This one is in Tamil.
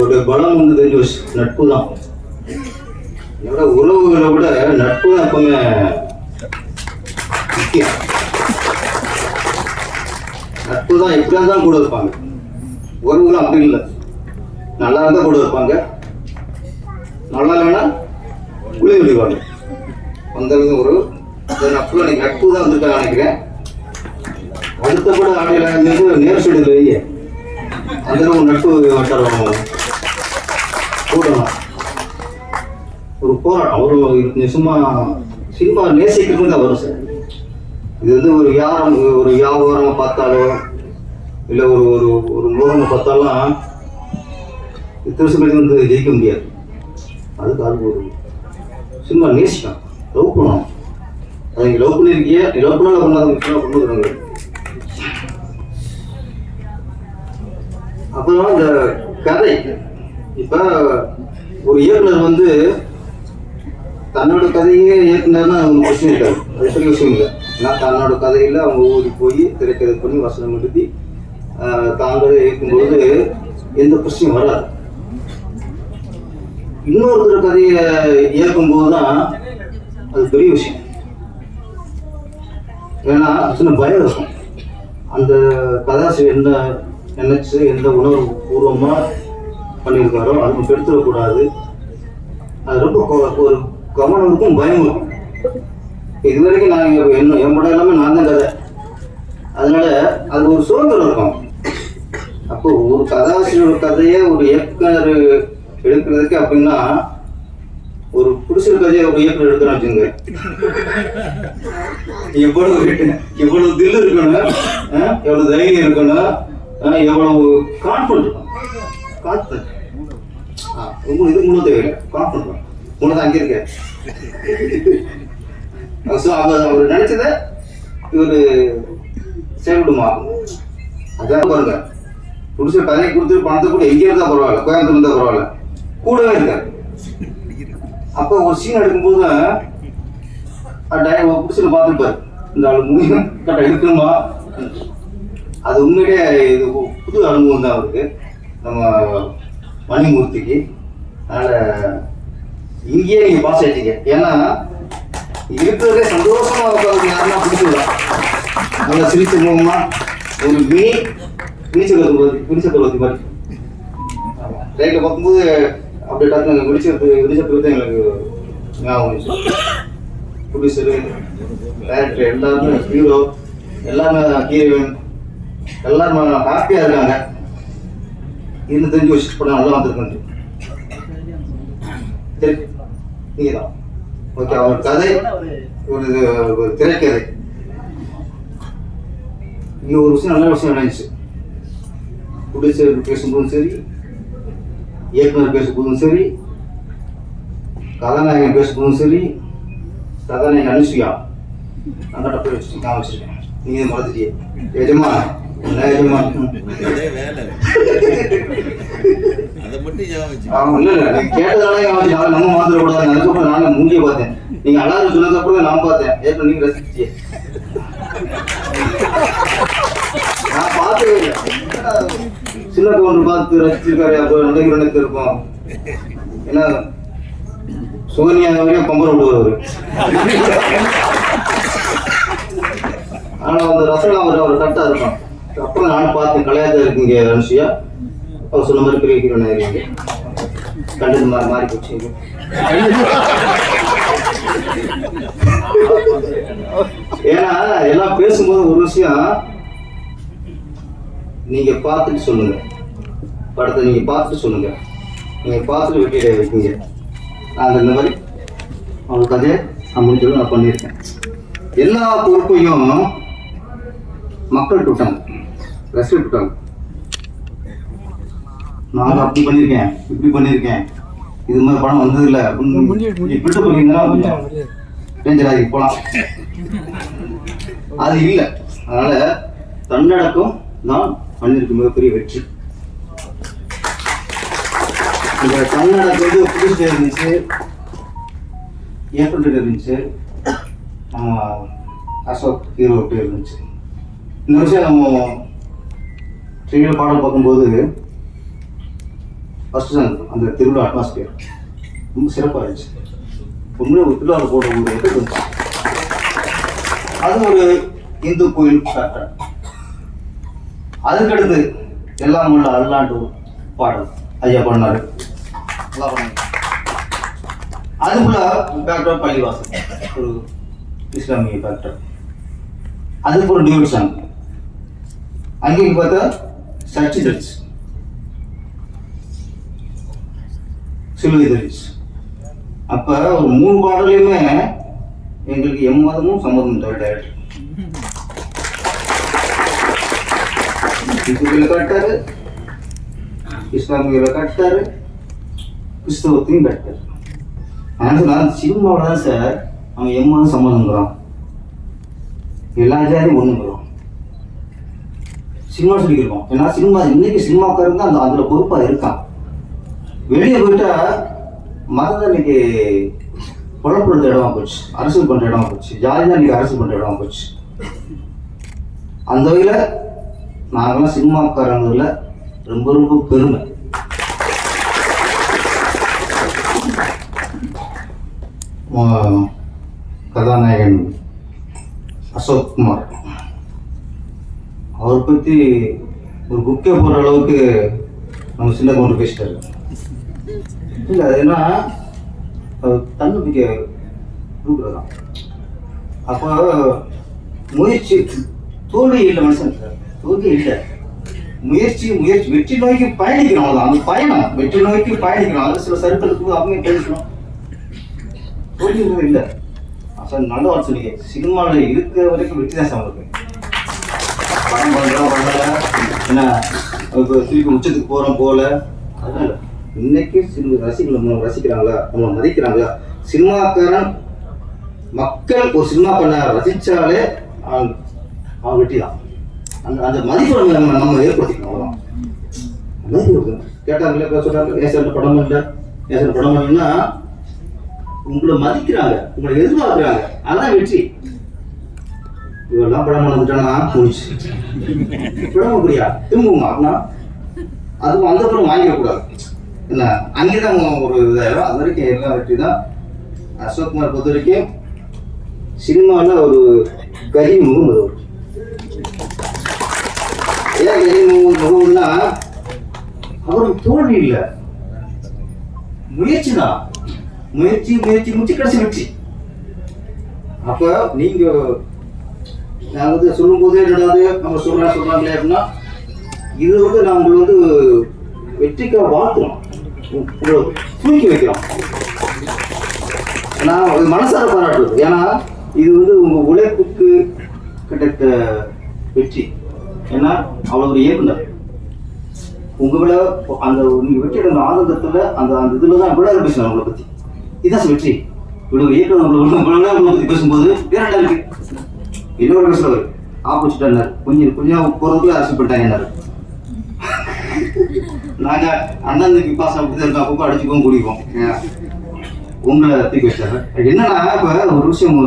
அவருடைய பலம் வந்து தெரிஞ்சு நட்பு தான் என்னோட உறவுகளை விட நட்பு தான் எப்பவுமே முக்கியம். நட்பு தான் எப்படியா இருந்தாலும் கூட இருப்பாங்க. உறவுகளும் அப்படி இல்லை. நல்லா இருந்தால் கூட இருப்பாங்க. நல்லா இல்லைன்னா உள்ளே விடுவாங்க. வந்தவங்க அளவுக்கு ஒரு நட்பு எனக்கு நட்பு தான் வந்திருக்காங்க நினைக்கிறேன். அடுத்த கூட ஆடையில் நேர் சைடு அந்த நட்பு வட்டாரம். கூடணும் ஒரு போராட்டம் அவரு சும்மா சினிமா நேசிக்கிறது தான் வரும் சார் இது வந்து ஒரு யாரம் ஒரு வியாபாரமாக பார்த்தாலோ இல்லை ஒரு ஒரு ஒரு முகமை பார்த்தாலும் திருசுபதி வந்து ஜெயிக்க முடியாது. அதுக்கு அது ஒரு சினிமா நேசிக்கலாம் லவ் பண்ணணும். அதை நீங்கள் லவ் பண்ணியிருக்கீங்க நீ லவ் பண்ணாலும் பண்ணாத விஷயம் கொண்டு வருவாங்க அப்புறம் இந்த கதை இப்போ ஒரு இயக்குனர் வந்து தன்னோட கதையே இயக்குனர்னா அவங்க பிரச்சனை இருக்காது அது பெரிய விஷயம் இல்லை. ஏன்னா தன்னோட கதையில் அவங்க ஊருக்கு போய் திரைக்கதை பண்ணி வசனம் எழுதி ஆஹ், தாங்களே இயக்கும்போது எந்த பிரச்சனையும் வராது. இன்னொருத்தர் கதையை இயக்கும் தான் அது பெரிய விஷயம். ஏன்னா சின்ன பயம் இருக்கும். அந்த கதாசி என்ன நினைச்சு எந்த உணர்வு பூர்வமாக பண்ணியிருக்காரோ அதுவும் கெடுத்துடக்கூடாது. அது ரொம்ப ஒரு கவனம் இருக்கும் பயம் இருக்கும் இது வரைக்கும் நான் என்ன என் படம் எல்லாமே நான் தான் கதை. அதனால அது ஒரு சுதந்திரம் இருக்கும். அப்போ ஒரு கதாசிரியர் கதையை ஒரு இயக்குனர் எடுக்கிறதுக்கு அப்படின்னா ஒரு புருஷர் கதையை ஒரு இயக்குனர் எடுக்கிறான் வச்சுங்க எவ்வளவு எவ்வளவு தில் இருக்கணும் எவ்வளவு தைரியம் இருக்கணும் எவ்வளவு கான்ஃபிடன்ட் கான்ஃபிடன்ட் ரொம்ப இது முழு தேவையில்லை கான்ஃபிடன்ட் முழு தான் அங்கே இருக்க. ஸோ அவர் அவர் நினைச்சத இவர் செயல்படுமா அதான் பாருங்க. புருஷன் கதையை கொடுத்து பணத்தை கூட எங்கே இருந்தால் பரவாயில்ல கோயம்புத்தூர் இருந்தால் பரவாயில்ல. கூடவே இருக்காரு. அப்போ ஒரு சீன் எடுக்கும்போது டைம் புருஷனை பார்த்துருப்பாரு. இந்த ஆள் முடியும் கரெக்டாக இருக்கணுமா அது உண்மையிலேயே இது புது அனுபவம் தான் அவருக்கு. நம்ம மணிமூர்த்திக்கு அதனால் இங்கேயே நீங்கள் பாஸ் ஆயிட்டீங்க. ஏன்னா இருக்கிறதே சந்தோஷமா உட்காந்து யாருன்னா பிடிச்சிடலாம் நல்லா சிரிச்ச முகமா ஒரு மினி வினிச்சக்கரவர்த்தி வினிச்சக்கரவர்த்தி மாதிரி ரைட்டில் பார்க்கும்போது அப்படியே நாங்கள் வினிச்சக்கரத்து வினிச்சக்கரவர்த்தி எங்களுக்கு ஞாபகம் வந்துச்சு. ப்ரொடியூசரு டேரக்டர் எல்லாருமே ஹீரோ எல்லாமே ஹீரோயின் எல்லாரும் ஹாப்பியாக இருக்காங்க. இருந்து தெரிஞ்சு வச்சுட்டு போட நல்லா வந்திருக்கேன் நீங்கள் தான் ஓகே அவர் கதை ஒரு ஒரு திரைக்கதை. இன்னும் ஒரு விஷயம் நல்ல விஷயம் நடந்துச்சு. ப்ரொடியூசர் பேசும்போதும் சரி இயக்குனர் பேசும்போதும் சரி கதாநாயகன் பேசும்போதும் சரி கதாநாயகன் அனுசுயா அந்த போய் வச்சுருக்கேன் நான் நீங்க மறந்துட்டியே. எஜமான எஜமா அதே வேலை அதை மட்டும் ஞாபகம் வச்சுக்கோ. ஆமா, இல்ல இல்ல. நீங்க கேட்டதால ஞாபகம் வச்சு, அதை நம்ம மாத்திர கூடாது அதுக்கப்புறம் நானே மூஞ்சிய பார்த்தேன். நீங்க அலாரம் சொன்னதுக்கப்புறம் நான் பார்த்தேன். ஏற்கனவே நீங்க ரசிச்சியே நான் பார்த்து சின்ன கவுண்டர் பார்த்து ரசிச்சிருக்காரு அப்போ நல்ல ஹீரோனுக்கு இருக்கும். ஏன்னா சுகன்யா வரையும் பம்பரம் விடுவார் ஆனா அந்த ரசம் அவர் அவர் கரெக்டாக இருக்கும். அப்புறம் நான் பார்த்தேன் கலையாத இருக்கீங்க அனுஷியா. அவர் சொன்ன மாதிரி பெரிய ஹீரோ இருக்கீங்க. கண்டது மாறி மாறி போச்சு ஏன்னா எல்லாம் பேசும்போது ஒரு விஷயம். நீங்க பார்த்துட்டு சொல்லுங்க. படத்தை நீங்க பார்த்துட்டு சொல்லுங்க. நீங்க பார்த்துட்டு வெட்டிட வைக்கீங்க நான் இந்த மாதிரி அவங்க கதையை நான் முடிஞ்சது நான் பண்ணியிருக்கேன். எல்லா பொறுப்பையும் மக்கள் விட்டாங்க ரெஸ்பெக்ட் விட்டாங்க நான் அப்படி பண்ணியிருக்கேன் இப்படி பண்ணியிருக்கேன். இது மாதிரி படம் வந்தது இல்லை இப்படி கொஞ்சம் டேஞ்சர் ஆகி போகலாம் அது இல்லை. அதனால தன்னடக்கம் நான் பண்ணியிருக்க மிகப்பெரிய வெற்றி. இந்த தன்னடக்கம் வந்து புதுசு இருந்துச்சு. ஏப்ரல் இருந்துச்சு. அசோக் ஹீரோ இருந்துச்சு. இந்த விஷயம் நம்ம டிவியில் பாடல் பார்க்கும்போது ஃபஸ்ட்டு சாங் அந்த திருவிழா அட்மாஸ்பியர் ரொம்ப சிறப்பாக இருந்துச்சு. உண்மையாக ஒரு திருவிழாவில் போடுற ஒரு இது இருந்துச்சு. அது ஒரு இந்து கோயில் ஃபேக்டர் அதுக்கடுத்து எல்லாம் உள்ள அல்லாண்டு பாடல். ஐயா பண்ணாரு நல்லா பண்ணாங்க அதுக்குள்ள பேக்டர் பள்ளிவாசல் ஒரு இஸ்லாமிய பேக்டர் அதுக்கு ஒரு டியூட் சாங் அங்கேயும் பார்த்தா சர்ச் சர்ச் சிலுவை தரிசு அப்ப ஒரு மூணு பாடலையுமே எங்களுக்கு எம்மதமும் சம்மதம் தவிர டைரக்டர் இந்துக்களை காட்டாரு இஸ்லாமியர்களை காட்டாரு கிறிஸ்தவத்தையும் காட்டாரு ஆனால் நான் சினிமாவோட தான் சார். அவன் எம்மதம் சம்மதங்கிறான் எல்லா ஜாதியும் ஒண்ணுங்கிறோம். சினிமா சொல்லியிருக்கோம். ஏன்னா சினிமா இன்னைக்கு தான் அந்த அதுல பொறுப்பா இருக்கான் வெளியே போயிட்டா மதத்தை இன்னைக்கு புலப்படுத்த இடமா போச்சு. அரசியல் பண்ற இடமா போச்சு. ஜாதி தான் இன்னைக்கு அரசியல் பண்ற இடமா போச்சு. அந்த வகையில நாங்கெல்லாம் சினிமாக்காரங்கள்ல ரொம்ப ரொம்ப பெருமை. கதாநாயகன் அசோக் குமார். அவரை பற்றி ஒரு புக்கே போடுற அளவுக்கு நம்ம சின்ன கவுண்டர் பேசிட்டாரு. இல்லை அது என்ன அவர் தன்னம்பிக்கை கொடுக்குறதான் அப்போ முயற்சி தோல்வி இல்லை மனுஷன். தோல்வி இல்லை. முயற்சி முயற்சி வெற்றி நோக்கி பயணிக்கணும் அவ்வளோதான் அந்த பயணம். வெற்றி நோக்கி பயணிக்கணும் அது சில சரித்திரத்துக்கு அவங்க பேசணும் தோல்வி இல்லை. சார் நல்ல வார்த்தை சினிமாவில் இருக்கிற வரைக்கும் வெற்றி தான் சார் படம் பண்ணுறோம் பண்ணல என்ன இப்போ திருப்பி உச்சத்துக்கு போகிறோம் போகல அதனால இன்னைக்கு சினிமா ரசிகர்கள் நம்ம ரசிக்கிறாங்களா? நம்ம மதிக்கிறாங்களா? சினிமாக்காரன் மக்கள் ஒரு சினிமா பண்ண ரசிச்சாலே அவன் அவன் வெற்றி தான் அந்த அந்த மதிப்பு நம்ம நம்ம ஏற்படுத்திக்கணும் அவ்வளோதான் மதிப்பு கேட்டாங்களே இப்போ சொல்கிறாங்க ஏசன் படம் இல்லை ஏசன் படம் இல்லைன்னா உங்களை மதிக்கிறாங்க உங்களை எதிர்பார்க்குறாங்க. அதான் வெற்றி. இவெல்லாம் படம் பண்ணிட்டானா முடிச்சு படம் அப்படியா திரும்புமா அப்படின்னா அதுவும் அந்த படம் வாங்கிடக்கூடாது. என்ன அங்கேதான் ஒரு இதாயிரும் அது வரைக்கும் எல்லாம் வெற்றி தான் அசோக்குமார் பொறுத்த வரைக்கும் சினிமாவில் ஒரு கரி முகம் அது. ஏன் கரி முகம் முகம்னா அவருக்கு தோல்வி இல்லை. முயற்சி தான் முயற்சி முயற்சி முயற்சி கடைசி வெற்றி. அப்ப நீங்க நான் வந்து சொல்லும்போதே என்னடாது நம்ம சொல்றேன் சொல்றாங்களே அப்படின்னா இது வந்து நான் உங்களை வந்து வெற்றிக்காக வாழ்த்துறோம். உங்களை தூக்கி வைக்கிறோம். நான் அது மனசார பாராட்டுறது. ஏன்னா இது வந்து உங்க உழைப்புக்கு கிடைத்த வெற்றி. ஏன்னா அவ்வளவு ஒரு இயக்குனர் உங்களை அந்த நீங்க வெற்றி அந்த ஆனந்தத்துல அந்த அந்த இதுல தான் இவ்வளவு பேசுவேன் உங்களை பத்தி. இதுதான் சார் வெற்றி. இவ்வளவு இயக்குனர் உங்களை உங்களை பேசும்போது வேற இருக்கு? இன்னொரு பேசுறவர் ஆப்போசிட்டா என்னாரு கொஞ்சம் கொஞ்சம் போறதுக்குள்ள அரசு பண்ணிட்டாங்க நாங்க அண்ணன் தம்பி பாஸ் அப்படி இருக்கோம். அப்பப்போ அடிச்சுக்கோம் குடிப்போம் உங்களை தூக்கி வச்சாரு என்னன்னா இப்ப ஒரு விஷயம்